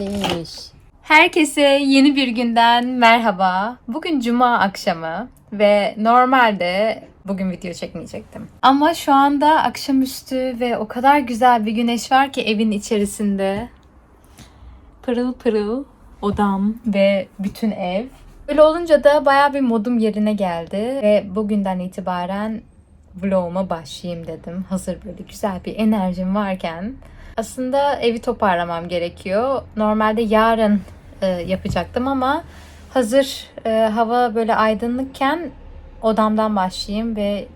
Ateş. Herkese yeni bir günden merhaba. Bugün cuma akşamı ve normalde bugün video çekmeyecektim. Ama şu anda akşamüstü ve o kadar güzel bir güneş var ki evin içerisinde. Pırıl pırıl odam ve bütün ev. Böyle olunca da baya bir modum yerine geldi ve bugünden itibaren vloguma başlayayım dedim. Hazır böyle güzel bir enerjim varken. Aslında evi toparlamam gerekiyor. Normalde yarın e, yapacaktım ama hazır e, hava böyle aydınlıkken odamdan başlayayım ve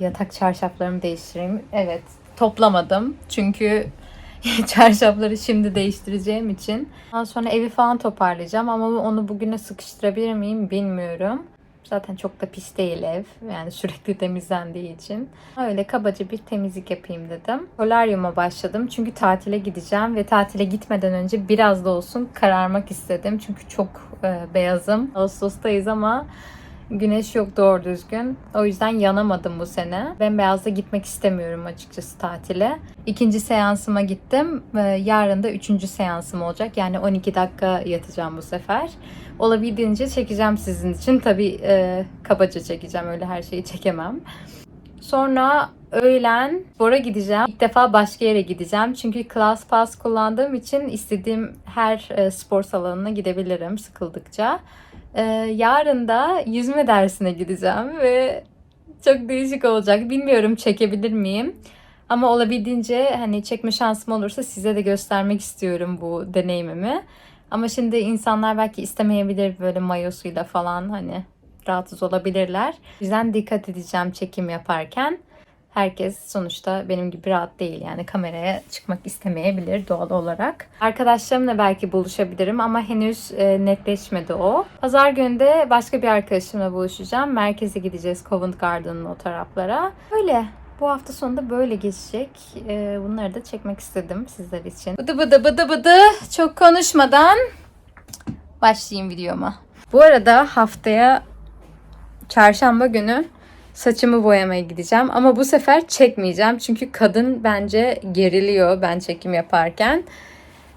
yatak çarşaflarımı değiştireyim. Evet toplamadım çünkü çarşafları şimdi değiştireceğim için. Ondan sonra evi falan toparlayacağım ama onu bugüne sıkıştırabilir miyim bilmiyorum. Zaten çok da pis değil ev. Yani sürekli temizlendiği için. Öyle kabaca bir temizlik yapayım dedim. Solaryuma başladım. Çünkü tatile gideceğim ve tatile gitmeden önce biraz da olsun kararmak istedim. Çünkü çok e, beyazım. Ağustos'tayız ama güneş yok doğru düzgün. O yüzden yanamadım bu sene. Ben beyazda gitmek istemiyorum açıkçası tatile. İkinci seansıma gittim. E, Yarın da üçüncü seansım olacak. Yani 12 dakika yatacağım bu sefer. Olabildiğince çekeceğim sizin için. Tabii e, kabaca çekeceğim. Öyle her şeyi çekemem. Sonra öğlen spora gideceğim. İlk defa başka yere gideceğim. Çünkü Class Pass kullandığım için istediğim her e, spor salonuna gidebilirim sıkıldıkça. E, yarın da yüzme dersine gideceğim ve çok değişik olacak. Bilmiyorum çekebilir miyim. Ama olabildiğince hani çekme şansım olursa size de göstermek istiyorum bu deneyimimi. Ama şimdi insanlar belki istemeyebilir böyle mayosuyla falan hani rahatsız olabilirler. O yüzden dikkat edeceğim çekim yaparken. Herkes sonuçta benim gibi rahat değil yani kameraya çıkmak istemeyebilir doğal olarak. Arkadaşlarımla belki buluşabilirim ama henüz e, netleşmedi o. Pazar günü de başka bir arkadaşımla buluşacağım. Merkeze gideceğiz Covent Garden'ın o taraflara. Öyle. Bu hafta sonunda böyle geçecek. E, bunları da çekmek istedim sizler için. Bıdı bıdı bıdı bıdı. Çok konuşmadan başlayayım videoma. Bu arada haftaya çarşamba günü saçımı boyamaya gideceğim. Ama bu sefer çekmeyeceğim. Çünkü kadın bence geriliyor ben çekim yaparken.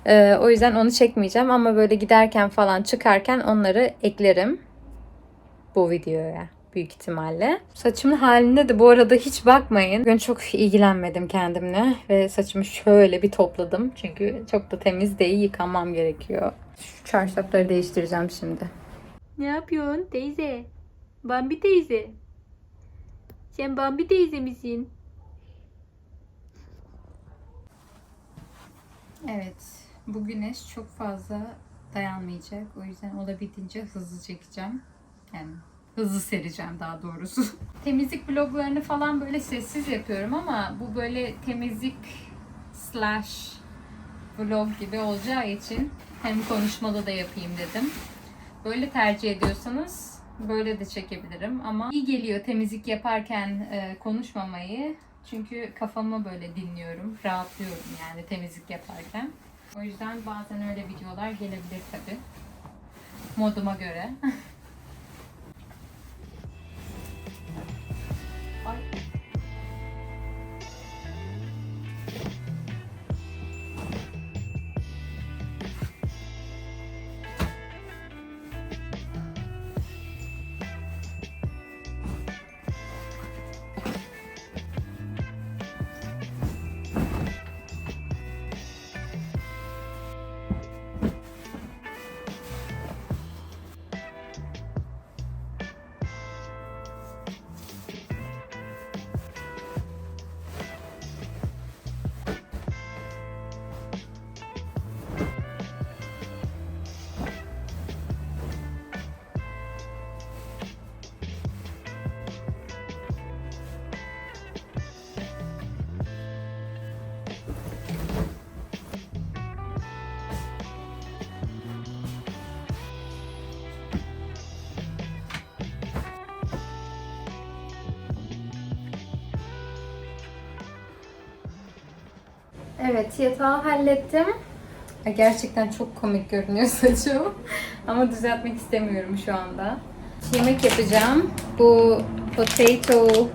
Ee, o yüzden onu çekmeyeceğim. Ama böyle giderken falan çıkarken onları eklerim. Bu videoya büyük ihtimalle. Saçımın haline de bu arada hiç bakmayın. Bugün çok ilgilenmedim kendimle. Ve saçımı şöyle bir topladım. Çünkü çok da temiz değil. Yıkanmam gerekiyor. Şu çarşafları değiştireceğim şimdi. Ne yapıyorsun teyze? Bambi teyze. Sen Bambi teyze misin? Evet, bu güneş çok fazla dayanmayacak. O yüzden olabildiğince hızlı çekeceğim. Yani hızlı sereceğim daha doğrusu. temizlik vloglarını falan böyle sessiz yapıyorum ama bu böyle temizlik slash vlog gibi olacağı için hem konuşmalı da yapayım dedim. Böyle tercih ediyorsanız böyle de çekebilirim ama iyi geliyor temizlik yaparken e, konuşmamayı. Çünkü kafamı böyle dinliyorum, rahatlıyorum yani temizlik yaparken. O yüzden bazen öyle videolar gelebilir tabi. Moduma göre. Evet yatağı hallettim. Gerçekten çok komik görünüyor saçım. Ama düzeltmek istemiyorum şu anda. Yemek yapacağım. Bu potato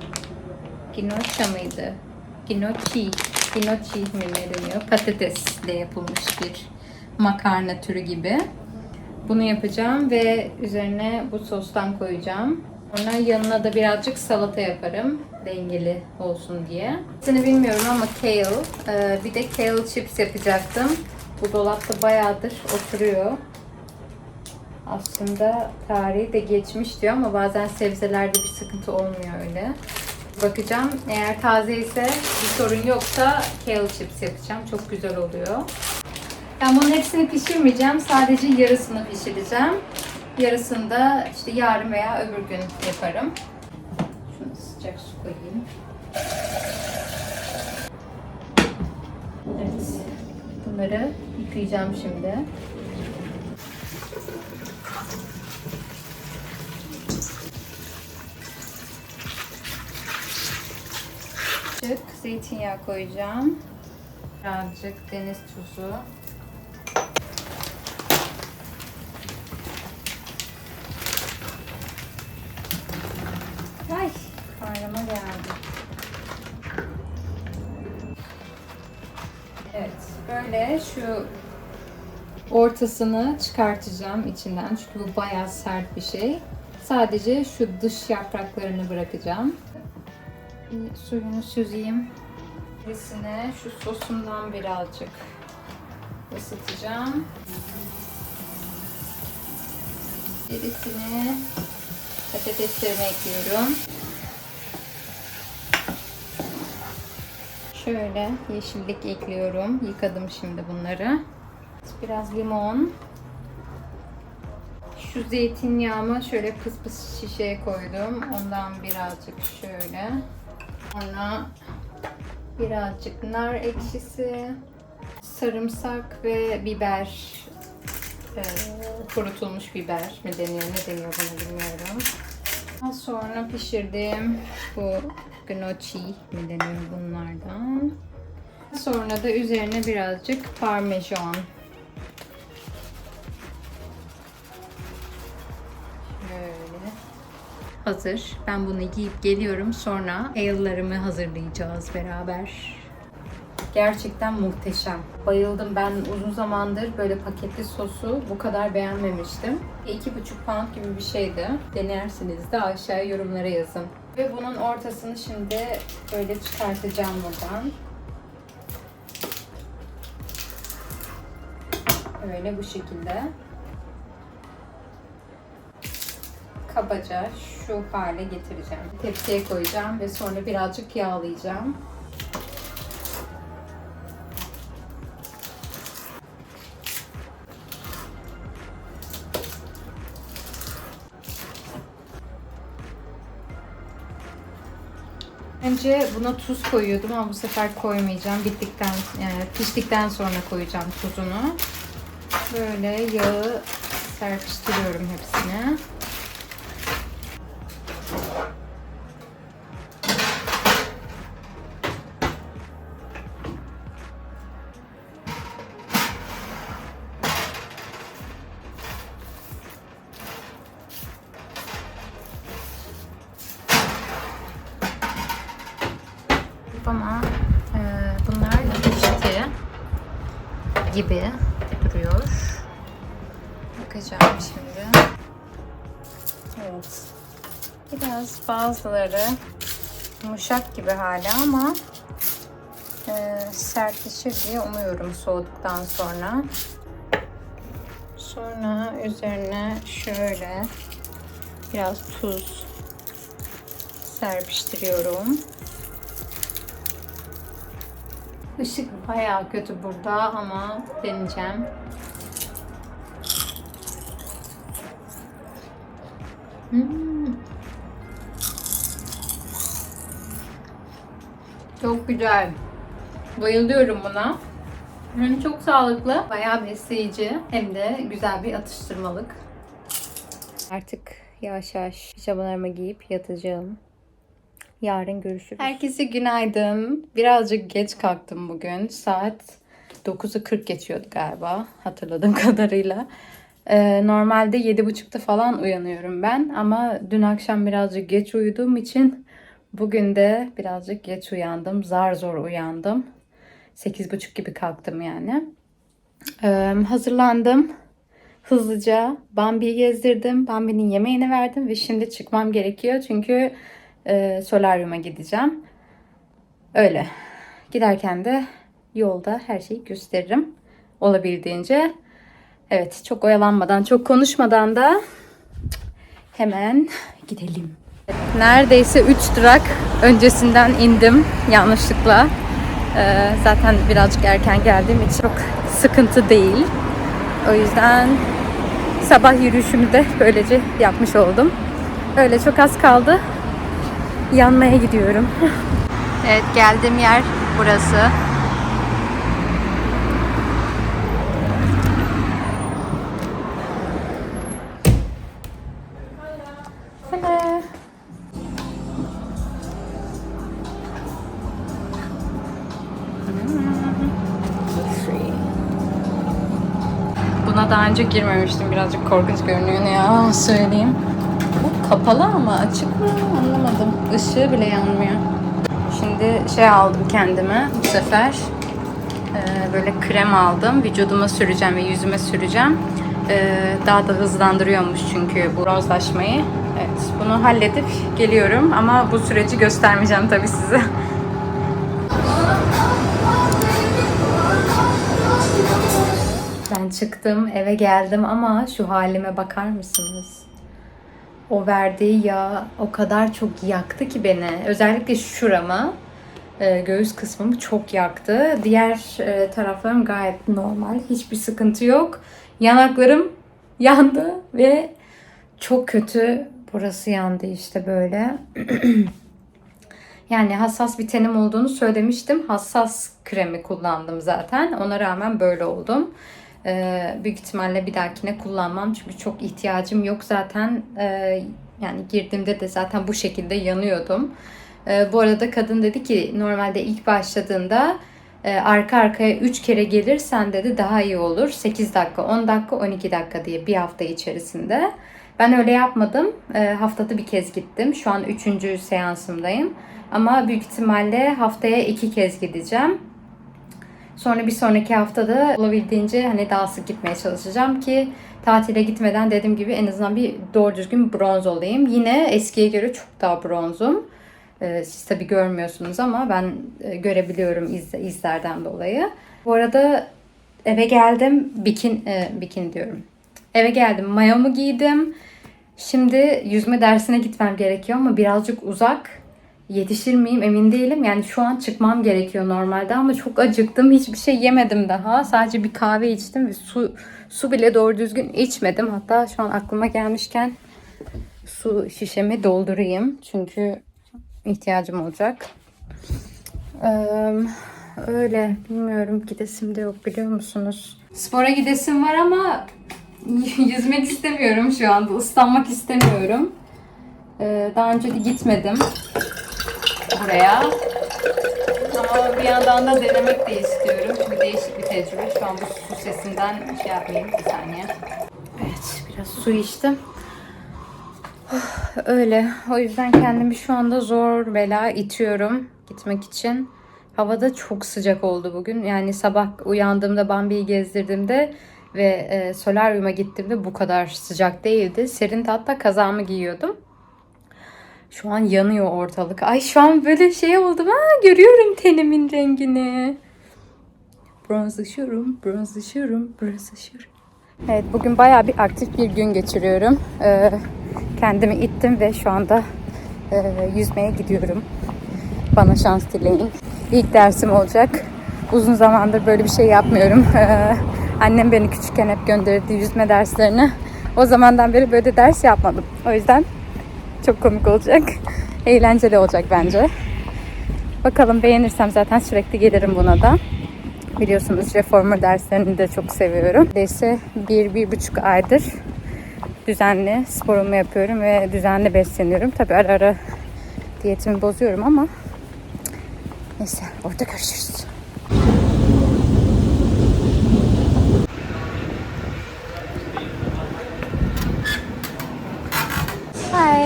ginocha mıydı? Gnocchi. Gnocchi mi ne deniyor? Patatesle yapılmış bir makarna türü gibi. Bunu yapacağım ve üzerine bu sostan koyacağım. Sonra yanına da birazcık salata yaparım. Dengeli olsun diye. Seni bilmiyorum ama kale. e, Bir de kale chips yapacaktım. Bu dolapta bayağıdır oturuyor. Aslında tarihi de geçmiş diyor ama bazen sebzelerde bir sıkıntı olmuyor öyle. Bakacağım. Eğer taze ise bir sorun yoksa kale chips yapacağım. Çok güzel oluyor. Ben bunun hepsini pişirmeyeceğim. Sadece yarısını pişireceğim. Yarısını da işte yarın veya öbür gün yaparım. Şunu sıcak su koyayım. Evet. Bunları yıkayacağım şimdi. Birazcık zeytinyağı koyacağım. Birazcık deniz tuzu. Böyle şu ortasını çıkartacağım içinden çünkü bu bayağı sert bir şey. Sadece şu dış yapraklarını bırakacağım. Suyunu süzeyim. Birisine şu sosumdan birazcık ısıtacağım. Birisine patateslerimi ekliyorum. Şöyle yeşillik ekliyorum. Yıkadım şimdi bunları. Biraz limon. Şu zeytinyağımı şöyle pıs pıs şişeye koydum. Ondan birazcık şöyle. Sonra birazcık nar ekşisi, sarımsak ve biber. Ee, kurutulmuş biber mi deniyor, ne deniyor bunu bilmiyorum. Daha sonra pişirdiğim bu gnocchi mi deniyor bunlardan. Sonra da üzerine birazcık parmesan. Şöyle. Hazır. Ben bunu giyip geliyorum. Sonra ale'larımı hazırlayacağız beraber. Gerçekten muhteşem. Bayıldım. Ben uzun zamandır böyle paketli sosu bu kadar beğenmemiştim. 2,5 pound gibi bir şeydi. Denersiniz de aşağıya yorumlara yazın. Ve bunun ortasını şimdi böyle çıkartacağım buradan. Böyle bu şekilde. Kabaca şu hale getireceğim. Tepsiye koyacağım ve sonra birazcık yağlayacağım. Önce buna tuz koyuyordum ama bu sefer koymayacağım. Bittikten, yani piştikten sonra koyacağım tuzunu. Böyle yağı serpiştiriyorum hepsine. Bakacağım şimdi. Evet. Biraz bazıları yumuşak gibi hala ama e, sertleşir diye umuyorum soğuduktan sonra. Sonra üzerine şöyle biraz tuz serpiştiriyorum. Işık bayağı kötü burada ama deneyeceğim. Hmm. Çok güzel. Bayılıyorum buna. Hem çok sağlıklı, bayağı besleyici hem de güzel bir atıştırmalık. Artık yavaş yavaş pijamalarımı giyip yatacağım. Yarın görüşürüz. Herkese günaydın. Birazcık geç kalktım bugün. Saat 9'u 40 geçiyordu galiba hatırladığım kadarıyla. Ee, normalde 7.30'da falan uyanıyorum ben ama dün akşam birazcık geç uyuduğum için bugün de birazcık geç uyandım. Zar zor uyandım. 8.30 gibi kalktım yani. Ee, hazırlandım. Hızlıca Bambi'yi gezdirdim. Bambi'nin yemeğini verdim ve şimdi çıkmam gerekiyor. Çünkü e, solaryuma gideceğim. Öyle. Giderken de yolda her şeyi gösteririm. Olabildiğince. Evet çok oyalanmadan, çok konuşmadan da hemen gidelim. Neredeyse 3 durak öncesinden indim yanlışlıkla. Ee, zaten birazcık erken geldiğim için çok sıkıntı değil. O yüzden sabah yürüyüşümü de böylece yapmış oldum. Öyle çok az kaldı. Yanmaya gidiyorum. evet geldiğim yer burası. Girmemiştim. Birazcık korkunç görünüyor ne ya söyleyeyim. Bu kapalı ama açık mı anlamadım. Işığı bile yanmıyor. Şimdi şey aldım kendime bu sefer. Ee, böyle krem aldım. Vücuduma süreceğim ve yüzüme süreceğim. Ee, daha da hızlandırıyormuş çünkü bronzlaşmayı. Evet, bunu halledip geliyorum ama bu süreci göstermeyeceğim tabii size. Çıktım, eve geldim ama şu halime bakar mısınız? O verdiği yağ o kadar çok yaktı ki beni. Özellikle şuramı, e, göğüs kısmımı çok yaktı. Diğer e, taraflarım gayet normal. Hiçbir sıkıntı yok. Yanaklarım yandı ve çok kötü burası yandı işte böyle. Yani hassas bir tenim olduğunu söylemiştim. Hassas kremi kullandım zaten. Ona rağmen böyle oldum. Ee, büyük ihtimalle bir dahakine kullanmam. Çünkü çok ihtiyacım yok zaten. Ee, yani girdiğimde de zaten bu şekilde yanıyordum. Ee, bu arada kadın dedi ki normalde ilk başladığında e, arka arkaya 3 kere gelirsen dedi daha iyi olur. 8 dakika, 10 dakika, 12 dakika diye bir hafta içerisinde. Ben öyle yapmadım. E, haftada bir kez gittim. Şu an 3. seansımdayım. Ama büyük ihtimalle haftaya iki kez gideceğim. Sonra bir sonraki haftada olabildiğince hani daha sık gitmeye çalışacağım ki tatile gitmeden dediğim gibi en azından bir doğru düzgün bronz olayım. Yine eskiye göre çok daha bronzum. Ee, siz tabii görmüyorsunuz ama ben e, görebiliyorum iz, izlerden dolayı. Bu arada eve geldim. Bikin, e, bikin diyorum. Eve geldim. Mayomu giydim. Şimdi yüzme dersine gitmem gerekiyor ama birazcık uzak. Yetişir miyim emin değilim. Yani şu an çıkmam gerekiyor normalde ama çok acıktım. Hiçbir şey yemedim daha. Sadece bir kahve içtim ve su su bile doğru düzgün içmedim. Hatta şu an aklıma gelmişken su şişemi doldurayım. Çünkü ihtiyacım olacak. Ee, öyle bilmiyorum gidesim de yok biliyor musunuz? Spora gidesim var ama yüzmek istemiyorum şu anda. Islanmak istemiyorum. Ee, daha önce de gitmedim buraya. Ama bir yandan da denemek de istiyorum. Çünkü değişik bir tecrübe. Şu an bu su sesinden şey yapmayayım bir saniye. Evet biraz su içtim. Öyle. O yüzden kendimi şu anda zor bela itiyorum gitmek için. Havada çok sıcak oldu bugün. Yani sabah uyandığımda Bambi'yi gezdirdiğimde ve e, solaryuma gittiğimde bu kadar sıcak değildi. Serin de hatta kazağımı giyiyordum. Şu an yanıyor ortalık. Ay şu an böyle şey oldum. Ha, görüyorum tenimin rengini. Bronzlaşıyorum, bronzlaşıyorum, bronzlaşıyorum. Evet bugün bayağı bir aktif bir gün geçiriyorum. Ee, kendimi ittim ve şu anda e, yüzmeye gidiyorum. Bana şans dileyin. İlk dersim olacak. Uzun zamandır böyle bir şey yapmıyorum. Ee, annem beni küçükken hep gönderirdi yüzme derslerine. O zamandan beri böyle ders yapmadım. O yüzden çok komik olacak. Eğlenceli olacak bence. Bakalım beğenirsem zaten sürekli gelirim buna da. Biliyorsunuz reformer derslerini de çok seviyorum. Neyse bir, bir buçuk aydır düzenli sporumu yapıyorum ve düzenli besleniyorum. Tabi ara ara diyetimi bozuyorum ama neyse orada görüşürüz.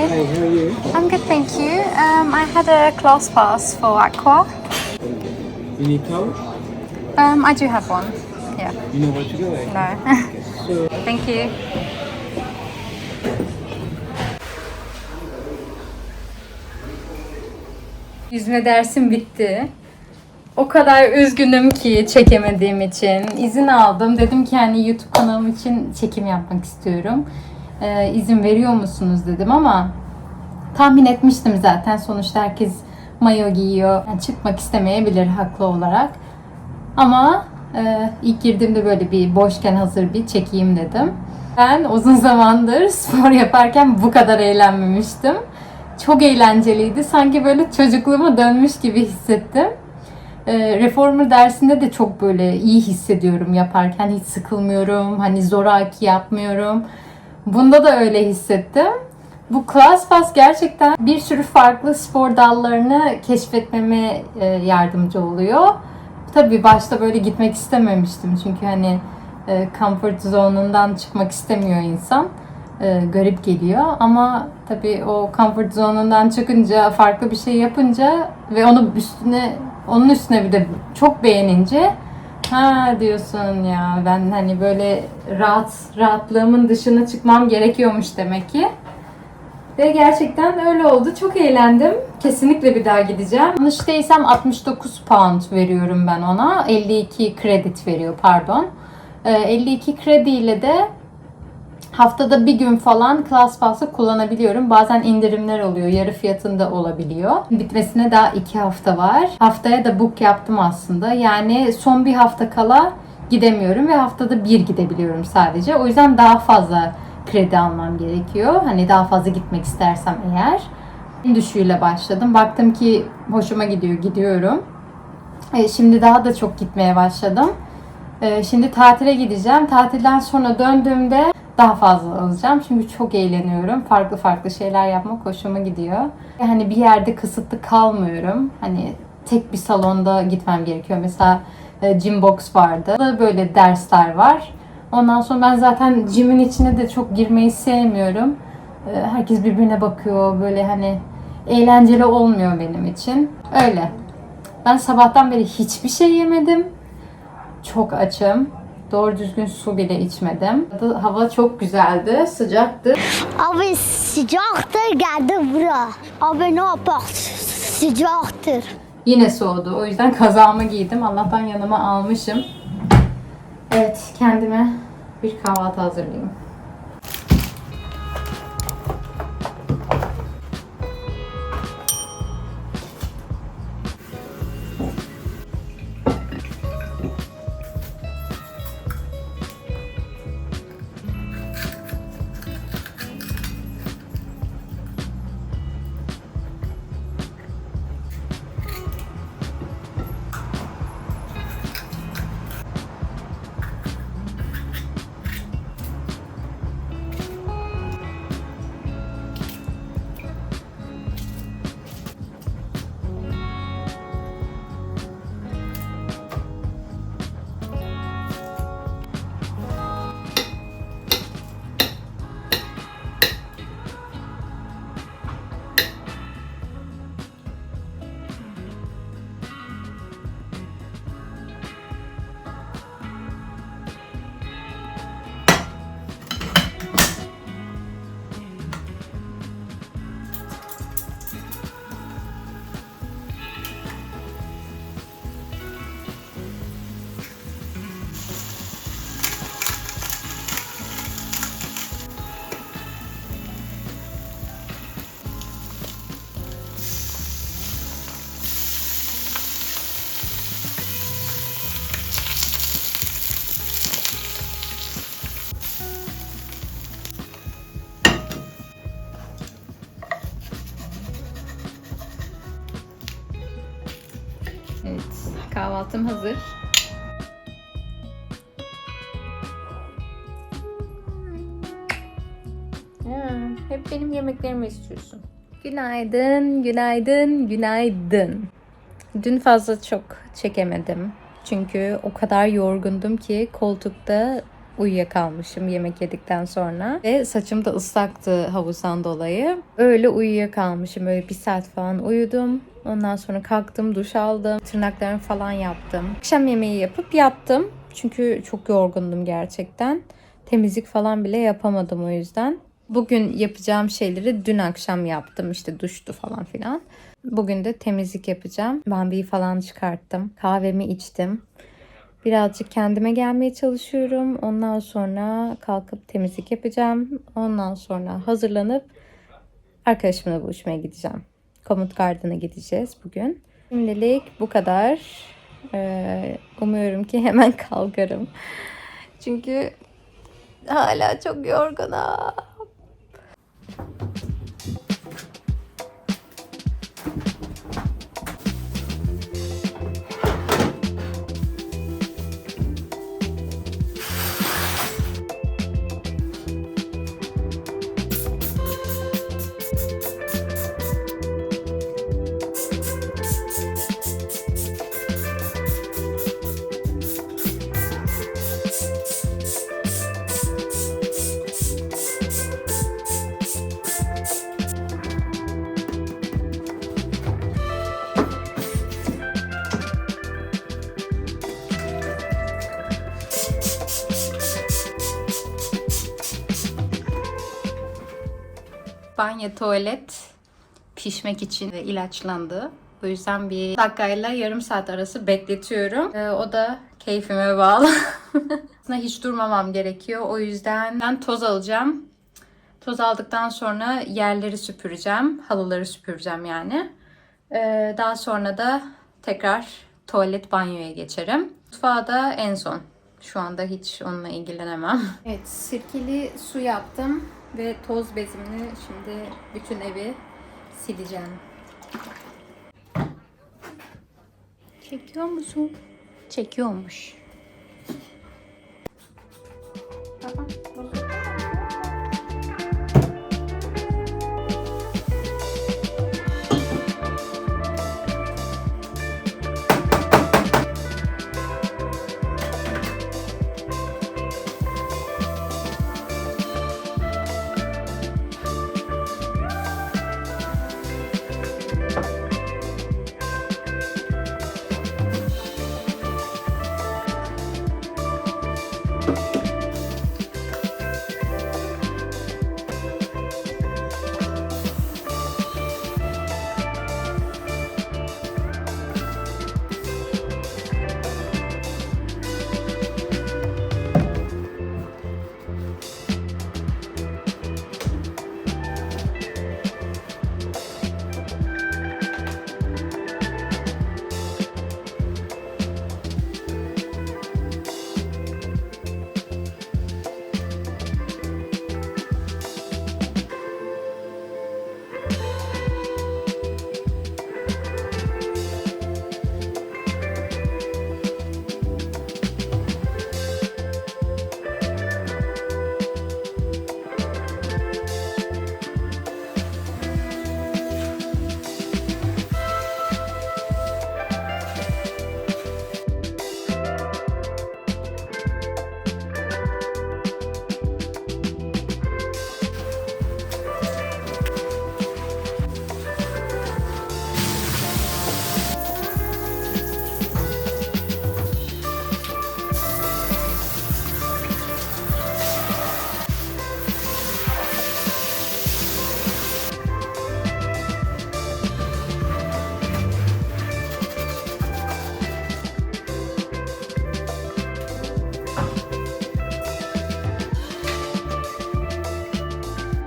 Hi. How are you? I'm good, thank you. Um, I had a class pass for Aqua. You need towel? Um, I do have one. Yeah. You know where to go, eh? No. Okay. So Thank you. Yüzme dersim bitti. O kadar üzgünüm ki çekemediğim için. İzin aldım. Dedim ki hani YouTube kanalım için çekim yapmak istiyorum. Ee, izin veriyor musunuz dedim ama tahmin etmiştim zaten. Sonuçta herkes mayo giyiyor. Yani çıkmak istemeyebilir haklı olarak. Ama e, ilk girdiğimde böyle bir boşken hazır bir çekeyim dedim. Ben uzun zamandır spor yaparken bu kadar eğlenmemiştim. Çok eğlenceliydi. Sanki böyle çocukluğuma dönmüş gibi hissettim. E, Reformer dersinde de çok böyle iyi hissediyorum yaparken. Hiç sıkılmıyorum. Hani zoraki yapmıyorum. Bunda da öyle hissettim. Bu ClassPass gerçekten bir sürü farklı spor dallarını keşfetmeme e, yardımcı oluyor. Tabii başta böyle gitmek istememiştim çünkü hani e, comfort zone'undan çıkmak istemiyor insan. E, garip geliyor ama tabii o comfort zone'undan çıkınca farklı bir şey yapınca ve onu üstüne onun üstüne bir de çok beğenince ha diyorsun ya ben hani böyle rahat rahatlığımın dışına çıkmam gerekiyormuş demek ki. Ve gerçekten öyle oldu. Çok eğlendim. Kesinlikle bir daha gideceğim. Yanlış değilsem 69 pound veriyorum ben ona. 52 kredi veriyor pardon. Ee, 52 krediyle de haftada bir gün falan ClassPass'ı kullanabiliyorum. Bazen indirimler oluyor. Yarı fiyatında olabiliyor. Bitmesine daha iki hafta var. Haftaya da book yaptım aslında. Yani son bir hafta kala gidemiyorum ve haftada bir gidebiliyorum sadece. O yüzden daha fazla kredi almam gerekiyor. Hani daha fazla gitmek istersem eğer. En düşüğüyle başladım. Baktım ki hoşuma gidiyor, gidiyorum. E, şimdi daha da çok gitmeye başladım. E, şimdi tatile gideceğim. Tatilden sonra döndüğümde daha fazla alacağım. Çünkü çok eğleniyorum. Farklı farklı şeyler yapmak hoşuma gidiyor. Hani bir yerde kısıtlı kalmıyorum. Hani tek bir salonda gitmem gerekiyor. Mesela e, gym box vardı. Böyle dersler var. Ondan sonra ben zaten gym'in içine de çok girmeyi sevmiyorum. E, Herkes birbirine bakıyor. Böyle hani eğlenceli olmuyor benim için. Öyle. Ben sabahtan beri hiçbir şey yemedim. Çok açım. Doğru düzgün su bile içmedim. Hava çok güzeldi, sıcaktı. Abi sıcaktır geldi bura. Abi ne yapar? Sıcaktır. Yine soğudu. O yüzden kazağımı giydim. Allah'tan yanıma almışım. Evet, kendime bir kahvaltı hazırlayayım. Kahvaltım hazır. Hep benim yemeklerimi istiyorsun. Günaydın, günaydın, günaydın. Dün fazla çok çekemedim. Çünkü o kadar yorgundum ki koltukta uyuyakalmışım yemek yedikten sonra. Ve saçım da ıslaktı havuzdan dolayı. Öyle uyuyakalmışım. Böyle bir saat falan uyudum. Ondan sonra kalktım, duş aldım. Tırnaklarımı falan yaptım. Akşam yemeği yapıp yattım. Çünkü çok yorgundum gerçekten. Temizlik falan bile yapamadım o yüzden. Bugün yapacağım şeyleri dün akşam yaptım. İşte duştu falan filan. Bugün de temizlik yapacağım. Bambi'yi falan çıkarttım. Kahvemi içtim. Birazcık kendime gelmeye çalışıyorum. Ondan sonra kalkıp temizlik yapacağım. Ondan sonra hazırlanıp arkadaşımla buluşmaya gideceğim. Komut Garden'a gideceğiz bugün. Şimdilik bu kadar. Ee, umuyorum ki hemen kalkarım. Çünkü hala çok yorgunum. Banyo tuvalet pişmek için ilaçlandı. Bu yüzden bir dakikayla yarım saat arası bekletiyorum. Ee, o da keyfime bağlı. Aslında hiç durmamam gerekiyor. O yüzden ben toz alacağım. Toz aldıktan sonra yerleri süpüreceğim. Halıları süpüreceğim yani. Ee, daha sonra da tekrar tuvalet banyoya geçerim. Mutfağa da en son. Şu anda hiç onunla ilgilenemem. Evet, sirkeli su yaptım ve toz bezimle şimdi bütün evi sileceğim. Çekiyor musun? Çekiyormuş. Aa,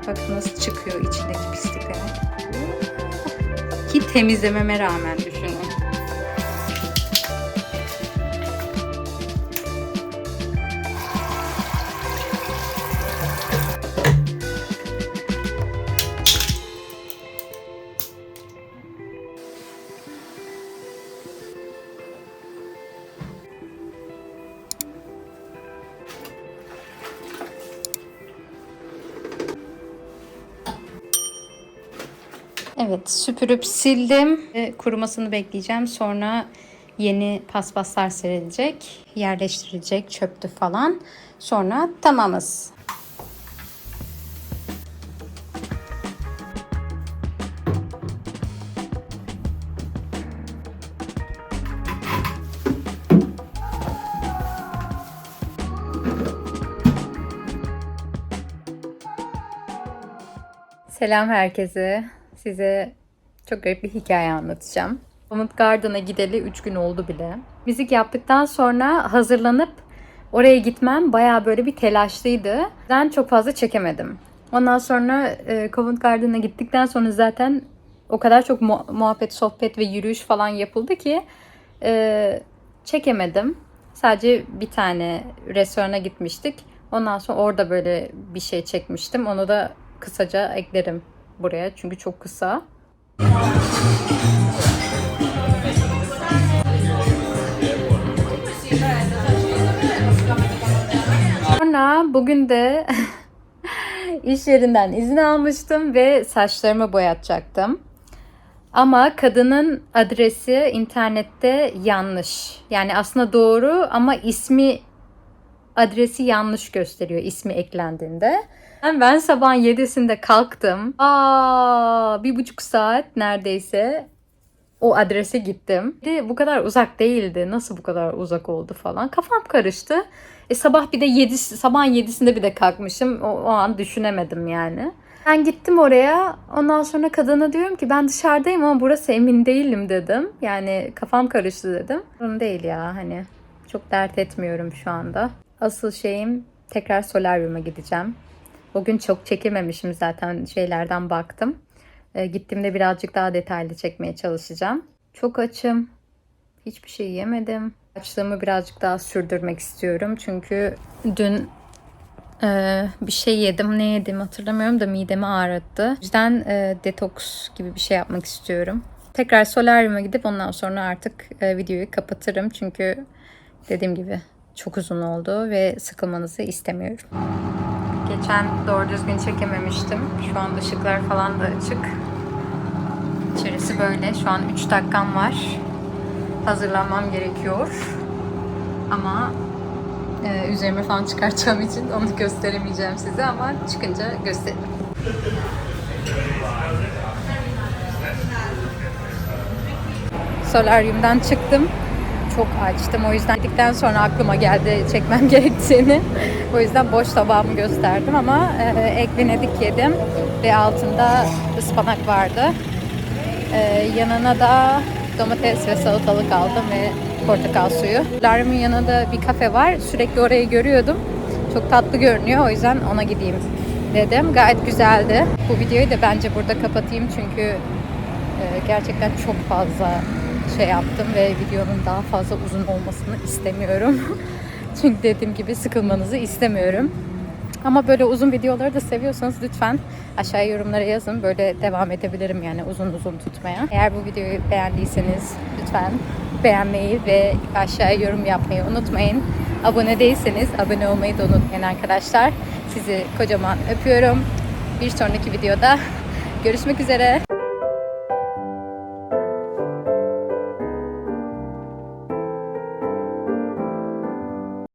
bozuldu. Bak nasıl çıkıyor içindeki pislikler. Ki temizlememe rağmen düşünün. sürüp sildim. E, kurumasını bekleyeceğim. Sonra yeni paspaslar serilecek, yerleştirilecek, çöptü falan. Sonra tamamız. Selam herkese. Size çok garip bir hikaye anlatacağım. Covent Garden'a gideli 3 gün oldu bile. Müzik yaptıktan sonra hazırlanıp oraya gitmem baya böyle bir telaşlıydı. Ben çok fazla çekemedim. Ondan sonra e, Covent Garden'a gittikten sonra zaten o kadar çok mu- muhabbet, sohbet ve yürüyüş falan yapıldı ki e, çekemedim. Sadece bir tane restorana gitmiştik. Ondan sonra orada böyle bir şey çekmiştim. Onu da kısaca eklerim buraya çünkü çok kısa. Sonra bugün de iş yerinden izin almıştım ve saçlarımı boyatacaktım. Ama kadının adresi internette yanlış. Yani aslında doğru ama ismi adresi yanlış gösteriyor ismi eklendiğinde. Ben sabahın 7'sinde kalktım. Aa, bir buçuk saat neredeyse o adrese gittim. De bu kadar uzak değildi. Nasıl bu kadar uzak oldu falan. Kafam karıştı. E sabah bir de 7 sabahın 7'sinde bir de kalkmışım. O, o an düşünemedim yani. Ben gittim oraya. Ondan sonra kadına diyorum ki ben dışarıdayım ama burası emin değilim dedim. Yani kafam karıştı dedim. Sorun değil ya hani. Çok dert etmiyorum şu anda. Asıl şeyim tekrar solaryuma gideceğim. Bugün çok çekememişim zaten şeylerden baktım. E, gittiğimde birazcık daha detaylı çekmeye çalışacağım. Çok açım. Hiçbir şey yemedim. Açlığımı birazcık daha sürdürmek istiyorum. Çünkü dün e, bir şey yedim. Ne yedim hatırlamıyorum da midemi ağrıttı. O yüzden e, detoks gibi bir şey yapmak istiyorum. Tekrar solaryuma gidip ondan sonra artık e, videoyu kapatırım. Çünkü dediğim gibi çok uzun oldu ve sıkılmanızı istemiyorum. Geçen doğru düzgün çekememiştim. Şu an ışıklar falan da açık. İçerisi böyle. Şu an 3 dakikam var. Hazırlanmam gerekiyor. Ama e, üzerime falan çıkartacağım için onu gösteremeyeceğim size ama çıkınca gösteririm. Solaryumdan çıktım. Çok açtım. O yüzden gittikten sonra aklıma geldi çekmem gerektiğini. o yüzden boş tabağımı gösterdim ama e, ek Venedik yedim ve altında ıspanak vardı. E, yanına da domates ve salatalık aldım ve portakal suyu. Solaryumun yanında bir kafe var. Sürekli orayı görüyordum. Çok tatlı görünüyor. O yüzden ona gideyim dedim. Gayet güzeldi. Bu videoyu da bence burada kapatayım çünkü e, gerçekten çok fazla şey yaptım ve videonun daha fazla uzun olmasını istemiyorum. çünkü dediğim gibi sıkılmanızı istemiyorum. Ama böyle uzun videoları da seviyorsanız lütfen aşağıya yorumlara yazın. Böyle devam edebilirim yani uzun uzun tutmaya. Eğer bu videoyu beğendiyseniz lütfen beğenmeyi ve aşağıya yorum yapmayı unutmayın. Abone değilseniz abone olmayı da unutmayın arkadaşlar. Sizi kocaman öpüyorum. Bir sonraki videoda görüşmek üzere.